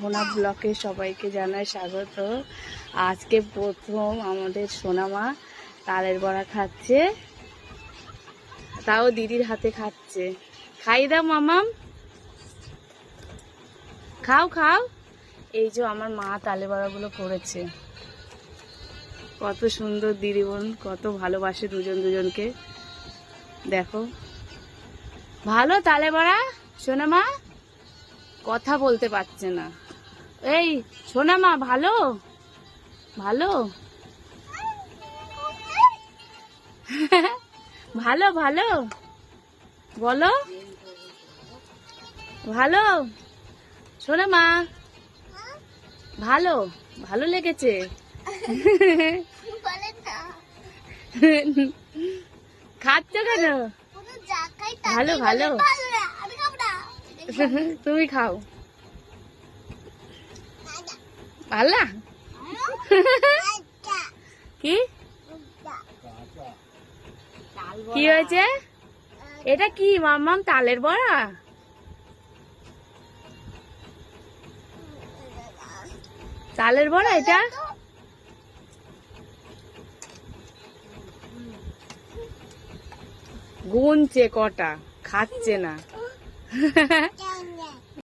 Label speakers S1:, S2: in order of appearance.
S1: অহনা ব্লকে সবাইকে জানাই স্বাগত। আজকে প্রথম আমাদের সোনামা তালের বড়া খাচ্ছে। তাও দিদির হাতে খাচ্ছে। খাই দাও মামাম। খাও খাও। এই যে আমার মা তালে বড়াগুলো করেছে। কত সুন্দর দিদি বোন, কত ভালোবাসে দুজন দুজনকে। দেখো। ভালো তালে বড়া, সোনামা? কথা বলতে পারছে না। এই সোনা মা ভালো? ভালো? ভালো ভালো? বলো? ভালো? সোনা মা ভালো? ভালো লেগেছে? খাচ্ছ কেন? ভালো ভালো? তুমি খাও। পারলা কি? কি হয়েছে? এটা কি, মাম্মাম তালের বড়া? তালের বড়া এটা? গুনছে কটা, খাচ্ছে না।